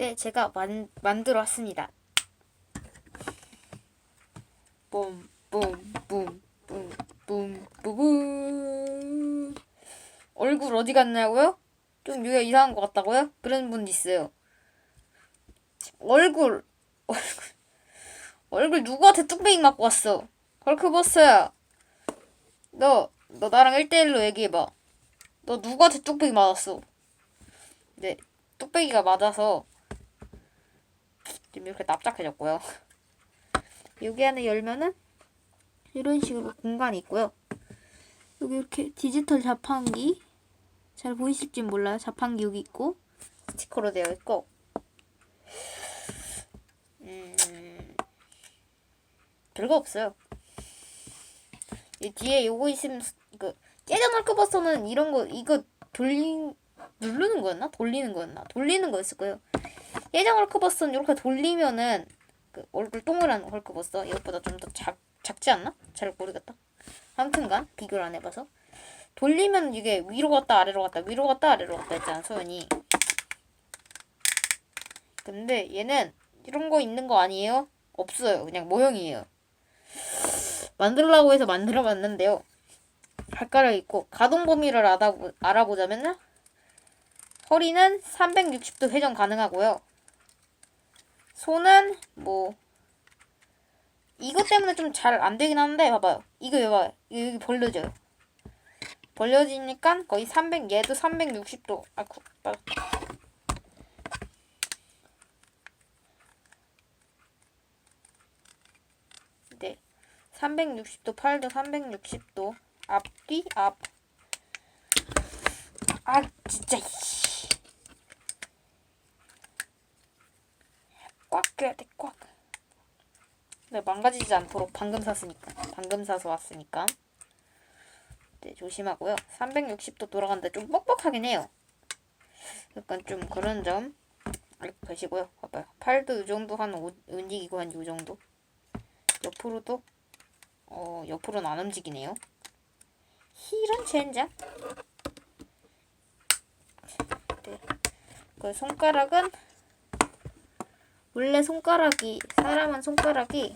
네, 제가 만, 만들어 왔습니다. 뿜, 뿜, 뿜, 뿜, 뿜, 뿌뿜. 얼굴 어디 갔냐고요? 좀 여기가 이상한 것 같다고요? 그런 분 있어요. 얼굴, 얼굴, 얼굴 누구한테 뚝배기 맞고 왔어? 헐크버스야. 너, 너 나랑 1대1로 얘기해봐. 너 누구한테 뚝배기 맞았어? 네, 뚝배기가 맞아서 지금 이렇게 납작해졌고요. 여기 안에 열면은 이런 식으로 공간이 있고요. 여기 이렇게 디지털 자판기 잘 보이실지 몰라요. 자판기 여기 있고 스티커로 되어 있고 음, 별거 없어요. 이 뒤에 요거 있으면 스- 그 예전 헐크버스는 이런 거 이거 돌리 누르는 거였나? 돌리는 거였나? 돌리는 거였을 거예요. 예전 헐크버스는 이렇게 돌리면은 그 얼굴 동그란 헐크버스 이것보다 좀더작 작지 않나? 잘 모르겠다. 아무튼간 비교를 안 해봐서 돌리면 이게 위로 갔다 아래로 갔다 위로 갔다 아래로 갔다 했잖아 소연이. 근데 얘는 이런 거 있는 거 아니에요? 없어요. 그냥 모형이에요. 만들려고 해서 만들어봤는데요. 발가락 있고 가동 범위를 알아보, 알아보자면요. 허리는 360도 회전 가능하고요. 손은 뭐 이것 때문에 좀 잘 안 되긴 하는데 봐봐요. 이거 봐봐요. 이거 여기 벌려져요. 벌려지니까 거의 300 얘도 360도 아 구, 빠졌다. 네. 360도 팔도 360도 앞뒤 앞. 아 진짜 이씨. 꽉 껴야 돼 꽉. 네 망가지지 않도록 방금 샀으니까 방금 사서 왔으니까 네 조심하고요. 360도 돌아가는데 좀 뻑뻑하긴 해요. 약간 좀 그런 점 알고 계시고요. 봐봐요. 팔도 이 정도 한 오- 움직이고 한요 정도. 옆으로도 어 옆으로는 안 움직이네요. 이런 젠장. 네. 그 손가락은 원래 손가락이 사람은 손가락이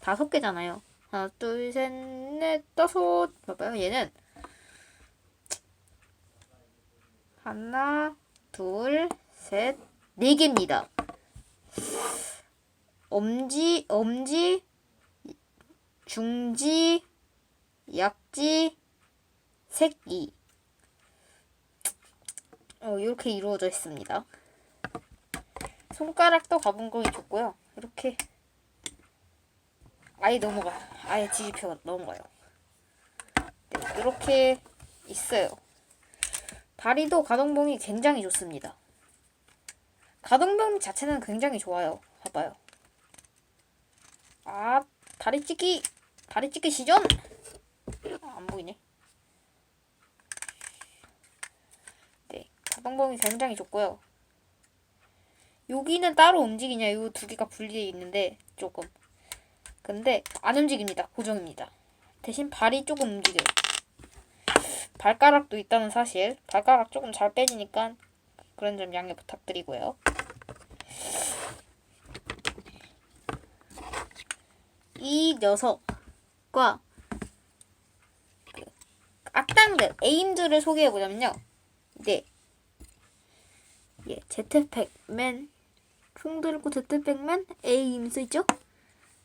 다섯 개잖아요. 하나, 둘, 셋, 넷, 다섯. 봐봐요. 얘는 하나, 둘, 셋, 네 개입니다. 엄지, 엄지, 중지, 약지, 새끼. 어, 이렇게 이루어져 있습니다. 손가락도 가분공이 좋고요. 이렇게 아예 넘어가요. 아예 뒤집혀가 넘어가요. 네, 이렇게 있어요. 다리도 가동범위 굉장히 좋습니다. 가동범위 자체는 굉장히 좋아요. 봐봐요. 아, 다리 찢기, 다리 찢기 시전? 아, 안 보이네. 네, 가동범위 굉장히 좋고요. 여기는 따로 움직이냐, 이 두 개가 분리되어 있는데 조금. 근데 안 움직입니다. 고정입니다. 대신 발이 조금 움직여요. 발가락도 있다는 사실. 발가락 조금 잘 빼지니까 그런 점 양해 부탁드리고요. 이 녀석과 그 악당들, 에임들을 소개해보자면요. 네. 예, 제트팩맨, 총 들고 제트팩맨, 에임 쓰죠?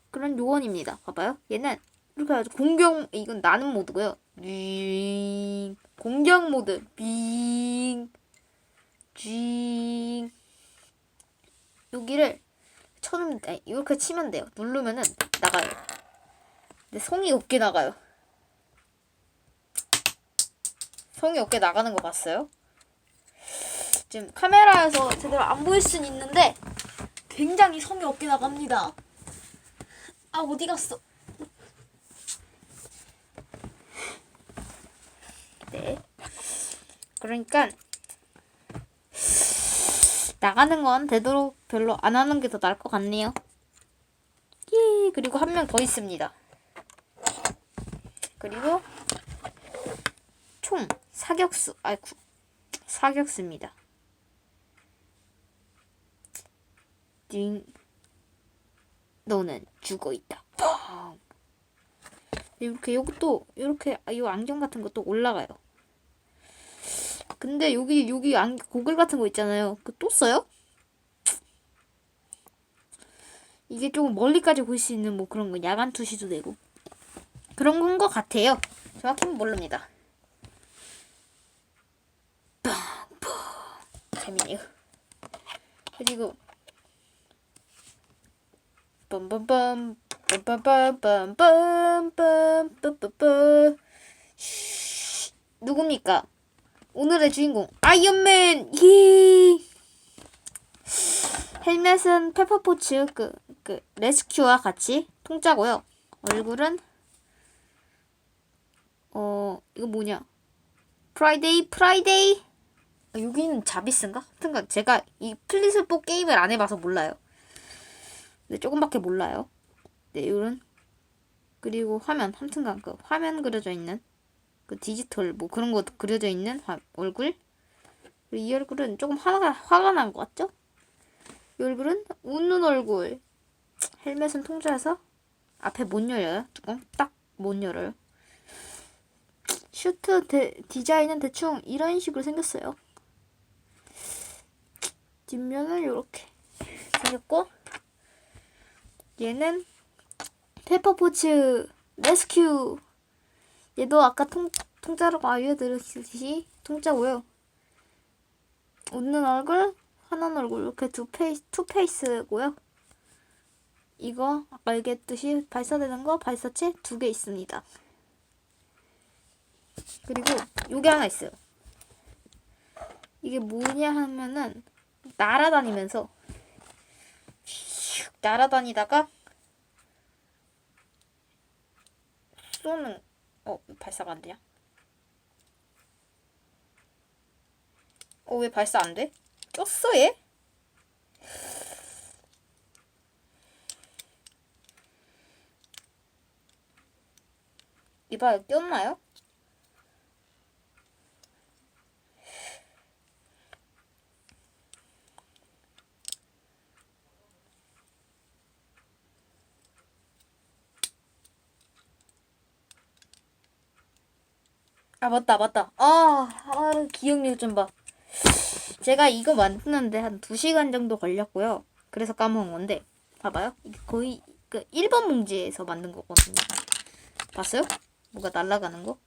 그런 요원입니다. 봐봐요. 얘는 이렇게 아주 공격, 이건 나는 모드고요. 윙. 공격 모드, 빙. 쥐. 여기를 쳐놓으면, 아니, 이렇게 치면 돼요. 누르면은 나가요. 근데 송이 없게 나가요. 송이 없게 나가는 거 봤어요? 지금 카메라에서 제대로 안 보일 순 있는데 굉장히 성이 없게 나갑니다. 아 어디 갔어? 네. 그러니까 나가는 건 되도록 별로 안 하는 게 더 나을 것 같네요. 예, 그리고 한 명 더 있습니다. 그리고 총 사격수, 아이쿠, 사격수입니다. 주인 너는 죽어 있다. 뻥. 이렇게 요것도 이렇게 이 안경 같은 것도 올라가요. 근데 여기 여기 안 고글 같은 거 있잖아요. 그 또 써요? 이게 조금 멀리까지 볼 수 있는 뭐 그런 거 야간 투시도 되고 그런 건 것 같아요. 정확히는 모릅니다. 빵빵 재미네요. 그리고 빰빰빰 빰빰빰빰빰빰빰빰빰 누굽니까? 오늘의 주인공 아이언맨 예. 헬멧은 페퍼포츠 그, 그 레스큐와 같이 통짜고요. 얼굴은 어 이거 뭐냐? 프라이데이 프라이데이 아, 여기는 자비스인가? 하여튼간 제가 이 플리스포 게임을 안 해봐서 몰라요. 근데 조금밖에 몰라요. 네, 이런 그리고 화면 하여튼간 그 화면 그려져 있는 그 디지털 뭐 그런 거 그려져 있는 화, 얼굴. 이 얼굴은 조금 화가 화가 난 것 같죠? 이 얼굴은 웃는 얼굴. 헬멧은 통째라서 앞에 못 열려요. 뚜껑 딱 못 열어요. 슈트 데, 디자인은 대충 이런 식으로 생겼어요. 뒷면은 이렇게 생겼고 얘는 페퍼포츠 레스큐. 얘도 아까 통, 통짜로 알려드렸듯이 통짜고요. 웃는 얼굴 화난 얼굴 이렇게 두 페이스 투 페이스고요. 이거 아까 얘기했듯이 발사되는 거 발사체 두 개 있습니다. 그리고 요게 하나 있어요. 이게 뭐냐 하면은 날아다니면서 슉 날아다니다가 쏘는 어 발사가 안 되냐? 어왜 발사 안 돼? 꼈어 얘? 이봐요 꼈나요? 아 맞다 맞다. 아, 아 기억력 좀 봐. 제가 이거 만드는데 한 2시간 정도 걸렸고요. 그래서 까먹은 건데 봐봐요. 거의 그 1번 문제에서 만든 거거든요. 봤어요? 뭐가 날아가는 거?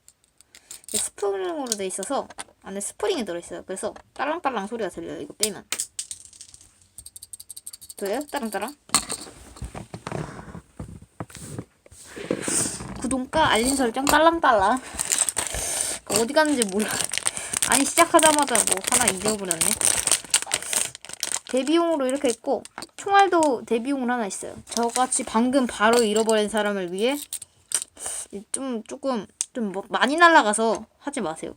스프링으로 돼 있어서 안에 스프링이 들어있어요. 그래서 딸랑딸랑 소리가 들려요 이거 빼면. 들려요? 딸랑딸랑? 구독과 알림 설정 딸랑딸랑 어디 갔는지 몰라. 아니 시작하자마자 뭐 하나 잊어버렸네. 데뷔용으로 이렇게 있고 총알도 데뷔용으로 하나 있어요. 저같이 방금 바로 잃어버린 사람을 위해 좀 조금 좀 뭐 많이 날아가서 하지 마세요.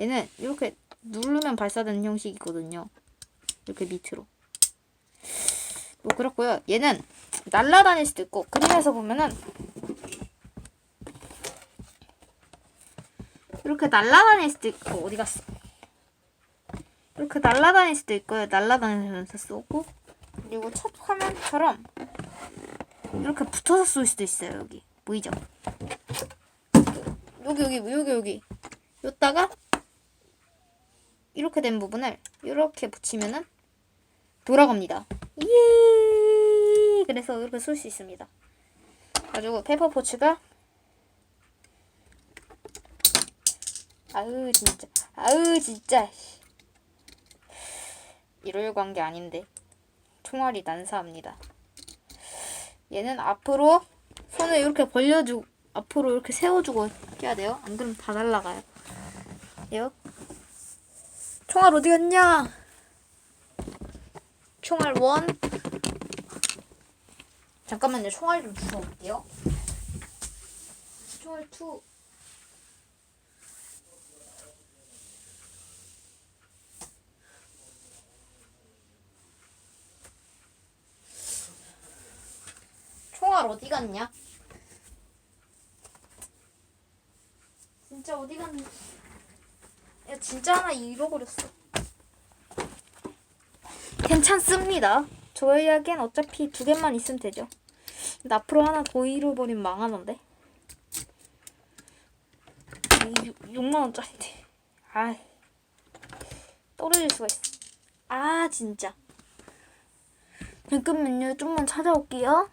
얘는 이렇게 누르면 발사되는 형식이거든요. 이렇게 밑으로. 뭐 그렇고요. 얘는 날아다닐 수도 있고 그림에서 보면은 이렇게 날아다닐 수도 있고 어디 갔어? 이렇게 날아다닐 수도 있고요. 날아다니면서 쏘고 그리고 첫 화면처럼 이렇게 붙어서 쏠 수도 있어요. 여기 보이죠? 여기 여기 여기 여기 여기다가 이렇게 된 부분을 이렇게 붙이면은 돌아갑니다. 예 그래서 이렇게 쏠 수 있습니다. 가지고 페퍼포츠가 아으 진짜. 아으 진짜. 한게 아닌데. 총알이 난사합니다. 얘는 앞으로 손을 이렇게 벌려주고 앞으로 이렇게 세워주고 해야 돼요? 안 그러면 다 날라가요. 요? 총알 어디 갔냐? 총알 원. 잠깐만요. 총알 좀 주워 올게요. 총알 투 총알 어디 갔냐? 진짜 어디 갔냐? 야 진짜 하나 잃어버렸어. 괜찮습니다. 저희에겐 어차피 두 개만 있으면 되죠. 근데 앞으로 하나 더 잃어버리면 망하는데. 6만 원짜리인데. 아, 떨어질 수가 있어. 아 진짜. 잠깐만요. 좀만 찾아올게요.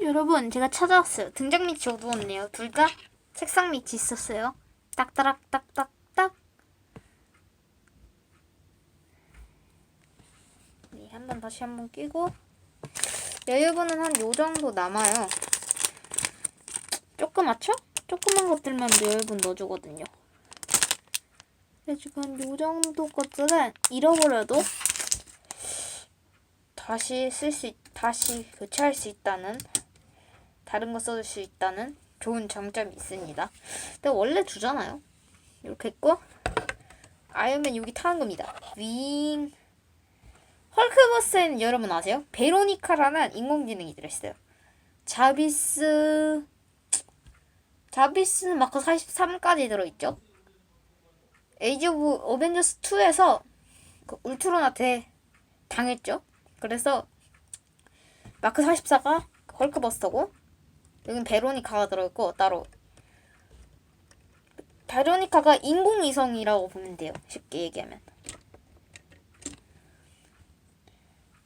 여러분 제가 찾아왔어요. 등장 밑이 어두웠네요. 둘 다 책상 밑이 있었어요. 딱따락 딱딱딱. 네, 한번 다시 한 번 끼고 여유분은 한 요 정도 남아요. 조그맣죠? 조그만 것들만 여유분 넣어주거든요. 그래가지고 한 요 정도 것들은 잃어버려도 다시 쓸 수, 다시 교체할 수 있다는 다른 거 써줄 수 있다는 좋은 장점이 있습니다. 근데 원래 주잖아요. 이렇게 있고 아이언맨 여기 타는 겁니다. 윙. 헐크버스에는 여러분 아세요? 베로니카라는 인공지능이 들어있어요. 자비스 자비스는 마크 43까지 들어있죠. 에이지 오브 어벤져스 2에서 그 울트론한테 당했죠. 그래서 마크 44가 헐크버스터고 여긴 베로니카가 들어있고 따로 베로니카가 인공위성이라고 보면 돼요. 쉽게 얘기하면.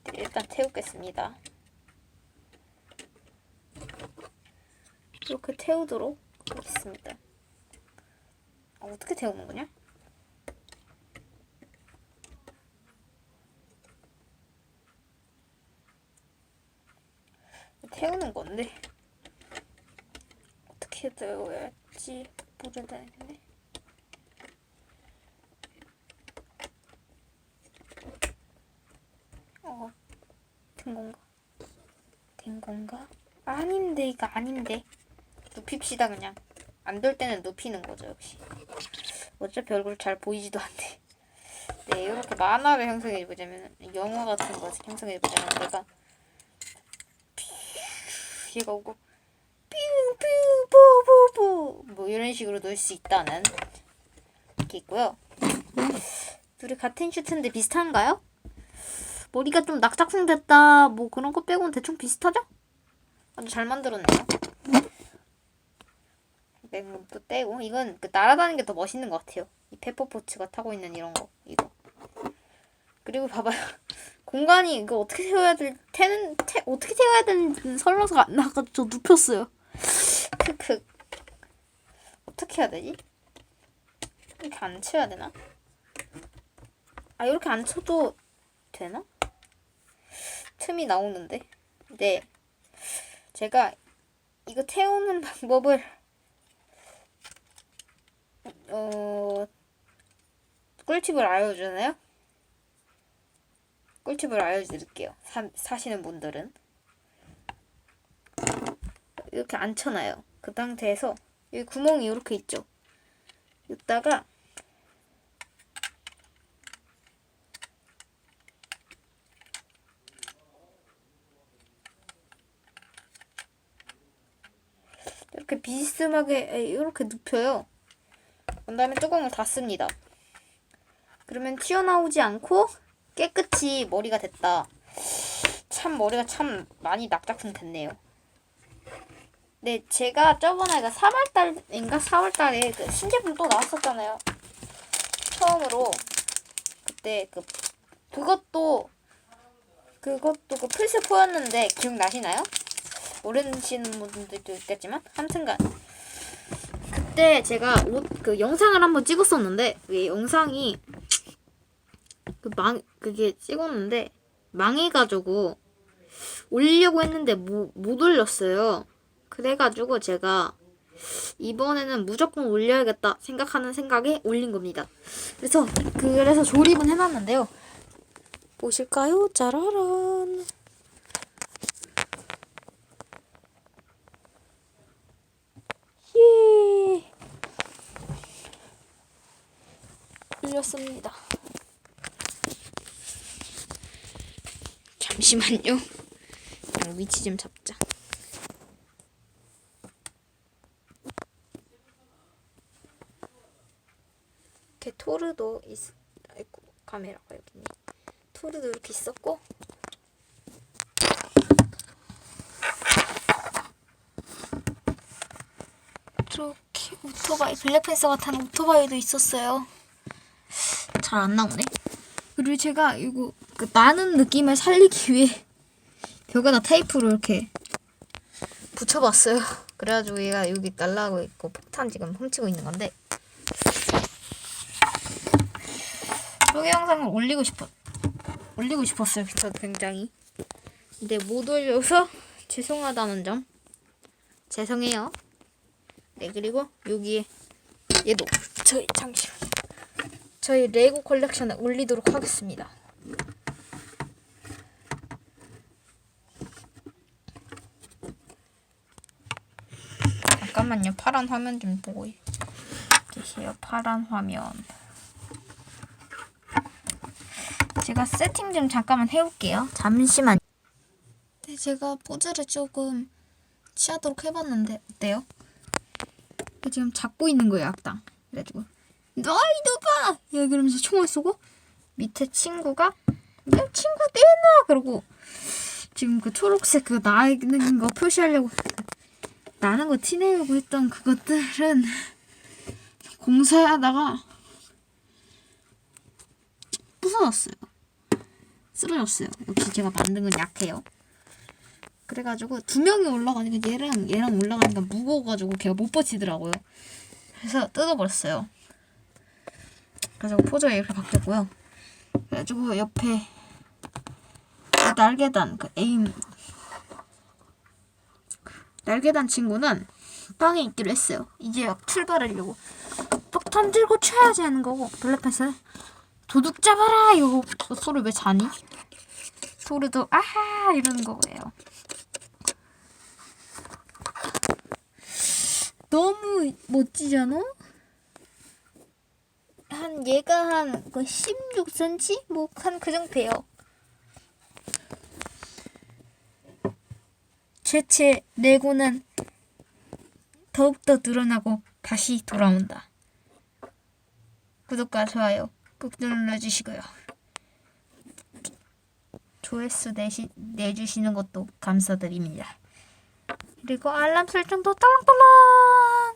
네, 일단 태우겠습니다. 이렇게 태우도록 하겠습니다. 아, 어떻게 태우는 거냐? 태우는 건데 어떻게 태워야지 모르겠네. 어, 된 건가? 된 건가? 아닌데 이거 아닌데. 눕힙시다 그냥. 안 될 때는 눕히는 거죠 역시. 어차피 얼굴 잘 보이지도 않네. 네 이렇게 만화를 형성해 보자면 영화 같은 거 형성해 보자면 내가 얘가 오고 뾰뾰뽀뽀뽀 뭐 이런 식으로 넣을 수 있다는 게 있고요. 둘이 같은 슈트인데 비슷한가요? 머리가 좀 낙작성 됐다 뭐 그런 거 빼고는 대충 비슷하죠? 아주 잘 만들었네요. 맹금도 떼고 이건 그 날아다니는 게 더 멋있는 것 같아요. 이 페퍼포츠가 타고 있는 이런 거 이거. 그리고 봐봐요. 공간이 이거 어떻게 세워야 될 태는 태 어떻게 세워야 되는지 설명서가 안 나가지고 저 눕혔어요. 어떻게 해야 되지? 이렇게 안 쳐야 되나? 아 이렇게 안 쳐도 되나? 틈이 나오는데. 네. 제가 이거 태우는 방법을 어 꿀팁을 알려주잖아요. 꿀팁을 알려드릴게요. 사, 사시는 분들은 이렇게 앉혀놔요. 그 상태에서 여기 구멍이 이렇게 있죠. 이따가 이렇게 비스듬하게 이렇게 눕혀요. 그 다음에 뚜껑을 닫습니다. 그러면 튀어나오지 않고 깨끗이 머리가 됐다. 참 머리가 참 많이 낙작성 됐네요. 네, 제가 저번에 그 3월달인가 4월달에 그 신제품 또 나왔었잖아요. 처음으로 그때 그 그것도 그것도 그 플스 4였는데 기억 나시나요? 모르시는 분들도 있겠지만 아무튼간 그때 제가 옷 그 영상을 한번 찍었었는데 그 영상이 그망 그게 찍었는데 망해가지고 올리려고 했는데 못, 못 올렸어요. 그래가지고 제가 이번에는 무조건 올려야겠다 생각하는 생각에 올린 겁니다. 그래서 그래서 조립은 해놨는데요. 보실까요? 짜라란. 예. 올렸습니다. 잠시만요. 그냥 위치 좀 잡자. 토르도 있, 아이고 카메라가 여기 있네. 토르도 이렇게 있었고 이렇게 오토바이 블랙팬서가 탄 오토바이도 있었어요. 잘 안 나오네. 그리고 제가 이거 그 나는 느낌을 살리기 위해 벽에다 테이프로 이렇게 붙여봤어요. 그래가지고 얘가 여기 날라고 있고 폭탄 지금 훔치고 있는 건데 소개 영상을 올리고 싶어 올리고 싶었어요. 저도 굉장히. 근데 못 올려서 죄송하다는 점 죄송해요. 네 그리고 여기에 얘도 저희 잠시만 저희 레고 컬렉션에 올리도록 하겠습니다. 잠깐만요. 파란 화면 좀 보고 계세요. 파란 화면. 제가 세팅 좀 잠깐만 해볼게요. 잠시만. 네, 제가 포즈를 조금 취하도록 해봤는데 어때요? 지금 잡고 있는 거예요, 악당. 그래가지고 너희 누가? 야 그러면서 총을 쏘고 밑에 친구가 내 친구 내놔 그러고 지금 그 초록색 그 나는 거 표시하려고 나는 거 티내려고 했던 그것들은 공사하다가 부서졌어요. 쓰러졌어요. 역시 제가 건 약해요. 그래가지고 두 명이 올라가니까 얘랑 얘랑 올라가니까 무거워가지고 걔가 못 버티더라고요. 그래서 뜯어버렸어요. 그래서 포즈가 이렇게 바뀌었고요. 그래가지고 옆에 그 날개단 그 에임 날개단 친구는 방에 있기로 했어요. 이제 막 출발하려고 폭탄 들고 쳐야지 하는 거고 블랙팬서는 도둑 잡아라 이거 소리 왜 자니? 소리도 아하 이러는 거예요. 너무 멋지잖아? 한 얘가 한 16cm? 뭐 한 그 정도 돼요. 최체 레고는 더욱더 늘어나고 다시 돌아온다. 구독과 좋아요 꾹 눌러주시고요. 조회수 내시, 내주시는 것도 감사드립니다. 그리고 알람 설정도 딸랑딸랑